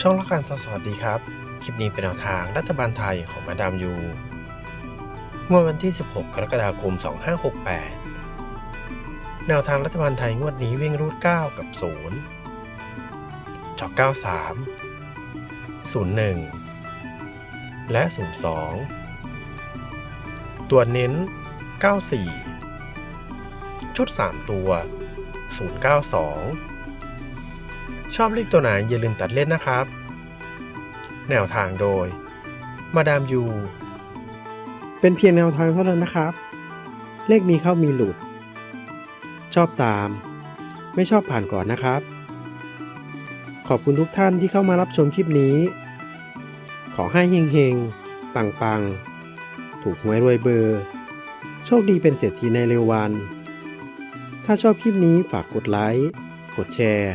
ช่องละการสวัสดีครับ คลิปนี้เป็นแนวทางรัฐบาลไทยของมาดามยูงวดวันที่ 16 กรกฎาคม 2568 แนวทางรัฐบาลไทยงวดนี้วิ่งรูด 9 กับ 0จอก93 01 และ 02 ตัวเน้น 94 ชุด 3 ตัว 092 ชอบเลขตัวไหนอย่าลืมตัดเล่นนะครับ แนวทางโดย มาดามยู เป็นเพียงแนวทางเท่านั้นนะครับ เลขมีเข้ามีหลุด ชอบตาม ไม่ชอบผ่านก่อนนะครับ ขอบคุณทุกท่านที่เข้ามารับชมคลิปนี้ ขอให้เฮงๆ ปังๆ ถูกหวยรวยเบอร์ โชคดีเป็นเศรษฐีในเร็ววัน ถ้าชอบคลิปนี้ฝากกดไลค์ กดแชร์